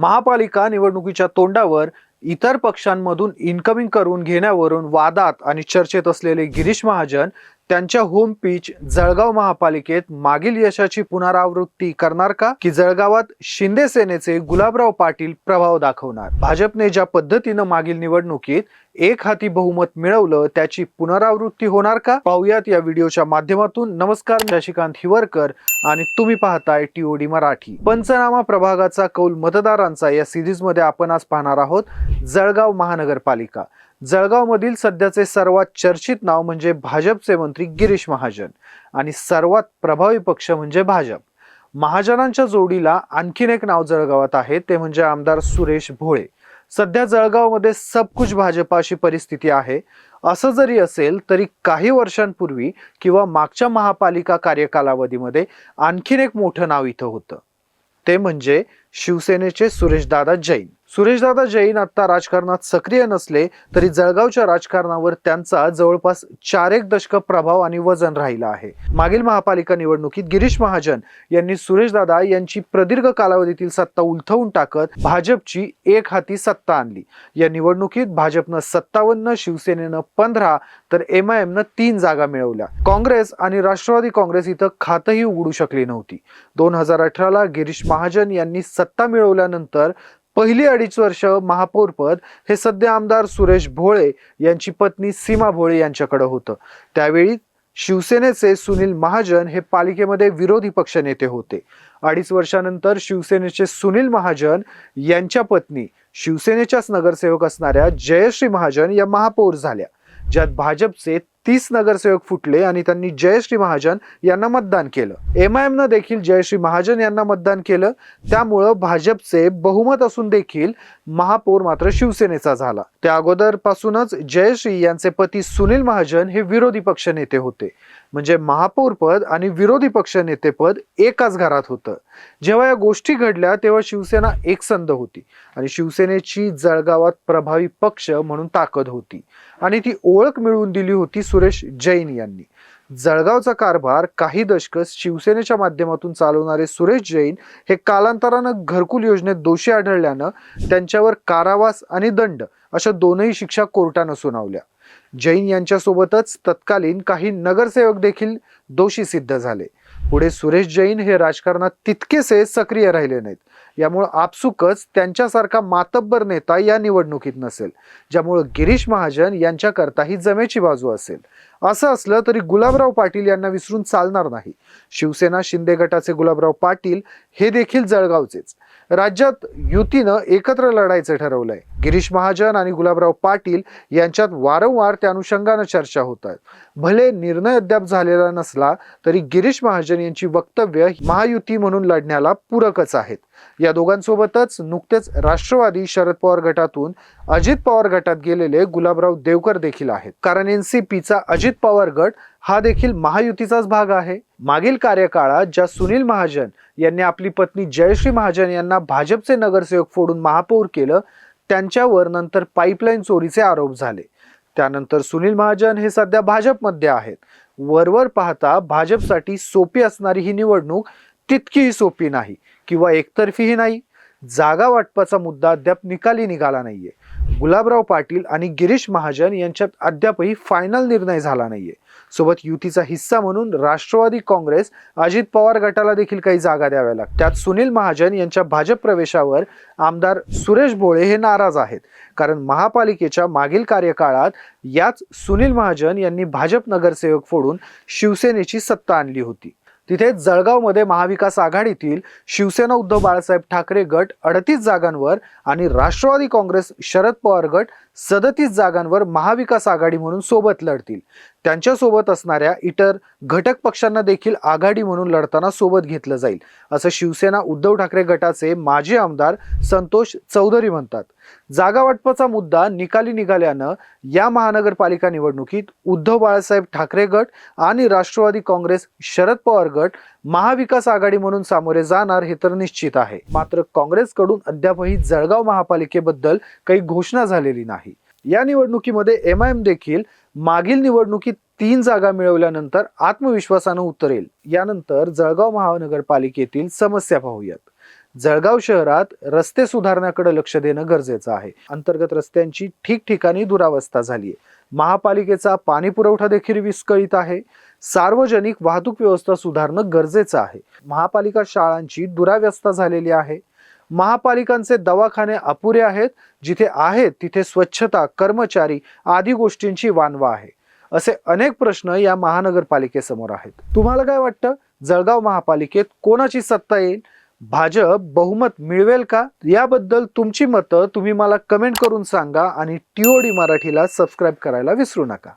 महापालिका निवडणुकीच्या तोंडावर इतर पक्षांमधून इन्कमिंग करून घेण्यावरून वादात आणि चर्चेत असलेले गिरीश महाजन त्यांच्या होम पिच जळगाव महापालिकेत मागील यशाची पुनरावृत्ती करणार का? की जळगावात शिंदे सेनेचे गुलाबराव पाटील प्रभाव दाखवणार? भाजपने ज्या पद्धतीनं मागील निवडणुकीत एक हाती बहुमत मिळवलं त्याची पुनरावृत्ती होणार का? पाहुयात या व्हिडिओच्या माध्यमातून. नमस्कार शशिकांत हिवरकर आणि तुम्ही पाहताय टीओडी मराठी. पंचनामा प्रभागाचा कौल मतदारांचा या सिरीजमध्ये आपण आज पाहणार आहोत. जळगाव महानगरपालिका. जळगावमधील सध्याचे सर्वात चर्चित नाव म्हणजे भाजपचे मंत्री गिरीश महाजन आणि सर्वात प्रभावी पक्ष म्हणजे भाजप. महाजनांच्या जोडीला आणखीन एक नाव जळगावात आहे ते म्हणजे आमदार सुरेश भोळे. सध्या जळगावमध्ये सबकुच भाजपा अशी परिस्थिती आहे. असं जरी असेल तरी काही वर्षांपूर्वी किंवा मागच्या महापालिका कार्यकालावधीमध्ये आणखीन एक मोठं नाव इथं होतं. ते म्हणजे शिवसेनेचे सुरेशदादा जैन. सुरेशदादा जैन आता राजकारणात सक्रिय नसले तरी जळगावच्या राजकारणावर त्यांचा जवळपास चार एक दशक प्रभाव आणि वजन राहिला आहे. मागील महापालिका निवडणुकीत गिरीश महाजन यांनी सुरेशदादा यांची प्रदीर्घ कालावधीतील सत्ता उलथवून टाकत भाजपची एक हाती सत्ता आणली. या निवडणुकीत भाजपनं सत्तावन्न शिवसेनेनं पंधरा तर एम आय एमनं तीन जागा मिळवल्या. काँग्रेस आणि राष्ट्रवादी काँग्रेस इथं खातही उघडू शकली नव्हती. दोन हजार अठराला गिरीश महाजन यांनी सत्ता मिळवल्यानंतर पहिली अडीच वर्ष महापौरपद हे सध्या आमदार सुरेश भोळे यांची पत्नी सीमा भोळे यांच्याकडे होतं. त्यावेळी शिवसेनेचे सुनील महाजन हे पालिकेमध्ये विरोधी पक्षनेते होते. अडीच वर्षानंतर शिवसेनेचे सुनील महाजन यांच्या पत्नी शिवसेनेच्याच नगरसेवक असणाऱ्या जयश्री महाजन या महापौर झाल्या ज्यात भाजपचे तीस नगरसेवक फुटले आणि त्यांनी जयश्री महाजन यांना मतदान केलं. एम आय एमनं देखील जयश्री महाजन यांना मतदान केलं. त्यामुळं भाजपचे बहुमत असून देखील महापौर मात्र शिवसेनेचा झाला. त्या अगोदरपासूनच जयश्री यांचे पती सुनील महाजन हे विरोधी पक्ष नेते होते. म्हणजे महापौर पद आणि विरोधी पक्ष नेतेपद एकाच घरात होतं. जेव्हा या गोष्टी घडल्या तेव्हा शिवसेना एकसंध होती आणि शिवसेनेची जळगावात प्रभावी पक्ष म्हणून ताकद होती. आणि ती ओळख मिळवून दिली होती सुरेश जैन यांनी. जळगावचा कारभार काही दशकं शिवसेनेच्या माध्यमातून चालवणारे सुरेश जैन हे कालांतरानं घरकुल योजनेत दोषी आढळल्यानं त्यांच्यावर कारावास आणि दंड अशा दोनही शिक्षा कोर्टानं सुनावल्या. जैन यांच्यासोबतच तत्कालीन काही नगरसेवक देखील दोषी सिद्ध झाले. पुढे सुरेश जैन हे राजकारणात तितकेसे सक्रिय राहिले नाहीत. यामुळं आपसुकच त्यांच्यासारखा मातब्बर नेता या निवडणुकीत नसेल ज्यामुळं गिरीश महाजन यांच्याकरता ही जमेची बाजू असेल. असं असलं तरी गुलाबराव पाटील यांना विसरून चालणार नाही. शिवसेना शिंदे गटाचे गुलाबराव पाटील हे देखील जळगावचेच. राज्यात युतीनं एकत्र लढायचं ठरवलंय. गिरीश महाजन आणि गुलाबराव पाटील यांच्यात वारंवार त्या अनुषंगानं चर्चा होत आहेत. भले निर्णय अद्याप झालेला नसला तरी गिरीश महाजन यांची वक्तव्य महायुती म्हणून लढण्याला पूरकच आहेत. या दोघांसोबतच नुकतेच राष्ट्रवादी शरद पवार गटातून अजित पवार गटात गेलेले गुलाबराव देवकर देखील आहेत. कारण एनसीपीचा अजित पवार गट हा देखील महायुतीचाच भाग आहे. मागील कार्यकाळात ज्या सुनील महाजन यांनी आपली पत्नी जयश्री महाजन यांना भाजपचे नगरसेवक फोडून महापौर केलं त्यांच्यावर नंतर पाईपलाईन चोरीचे आरोप झाले. त्यानंतर सुनील महाजन हे सध्या भाजपमध्ये आहेत. वरवर पाहता भाजपसाठी सोपी असणारी ही निवडणूक तितकीही सोपी नाही किंवा एकतर्फीही नाही. जागा वाटपाचा मुद्दा अद्याप निकाली निघाला नाहीये. गुलाबराव पाटील आणि गिरीश महाजन यांच्यात अद्यापही फायनल निर्णय झाला नाहीये. सोबत युतीचा हिस्सा म्हणून राष्ट्रवादी काँग्रेस अजित पवार गटाला देखील काही जागा द्याव्या लागतात. त्यात सुनील महाजन यांच्या भाजप प्रवेशावर आमदार सुरेश भोळे हे नाराज आहेत. कारण महापालिकेच्या मागील कार्यकाळात याच सुनील महाजन यांनी भाजप नगरसेवक फोडून शिवसेनेची सत्ता आणली होती. तिथे जळगावमध्ये महाविकास आघाडीतील शिवसेना उद्धव बाळासाहेब ठाकरे गट अडतीस जागांवर आणि राष्ट्रवादी काँग्रेस शरद पवार गट सदतीस जागांवर महाविकास आघाडी म्हणून सोबत लढतील. त्यांच्यासोबत असणाऱ्या इतर घटक पक्षांना देखील आघाडी म्हणून लढताना सोबत घेतलं जाईल असं शिवसेना उद्धव ठाकरे गटाचे माजी आमदार संतोष चौधरी म्हणतात. जागा वाटपाचा मुद्दा निकाली निघाल्यानं या महानगरपालिका निवडणुकीत उद्धव बाळासाहेब ठाकरे गट आणि राष्ट्रवादी काँग्रेस शरद पवार गट महाविकास आघाडी म्हणून सामोरे जाणार हे तर निश्चित आहे. मात्र काँग्रेसकडून अद्यापही जळगाव महापालिकेबद्दल काही घोषणा झालेली नाही. या निवडणुकीमध्ये एम आय एम देखील मागील निवडणुकीत तीन जागा मिळवल्यानंतर आत्मविश्वासानं उतरेल. यानंतर जळगाव महानगरपालिकेतील समस्या पाहूयात. जळगाव शहरात रस्ते सुधारण्याकडे लक्ष देणं गरजेचं आहे. अंतर्गत रस्त्यांची ठिकठिकाणी दुरावस्था झाली आहे महापालिकेचा पाणी पुरवठा देखील विस्कळीत आहे. सार्वजनिक वाहतूक व्यवस्था सुधारणं गरजेचं आहे. महापालिका शाळांची दुरावस्था झालेली आहे. महापालिकांचे दवाखाने अपुरे आहेत. जिथे आहेत तिथे स्वच्छता कर्मचारी आदी गोष्टींची वानवा आहे. असे अनेक प्रश्न या महानगरपालिकेसमोर आहेत. तुम्हाला काय वाटतं? जळगाव महापालिकेत कोणाची सत्ता येईल? भाजप बहुमत मिळवेल का? याबद्दल तुमची मतं तुम्ही मला कमेंट करून सांगा आणि टीओडी मराठीला सबस्क्राईब करायला विसरू नका.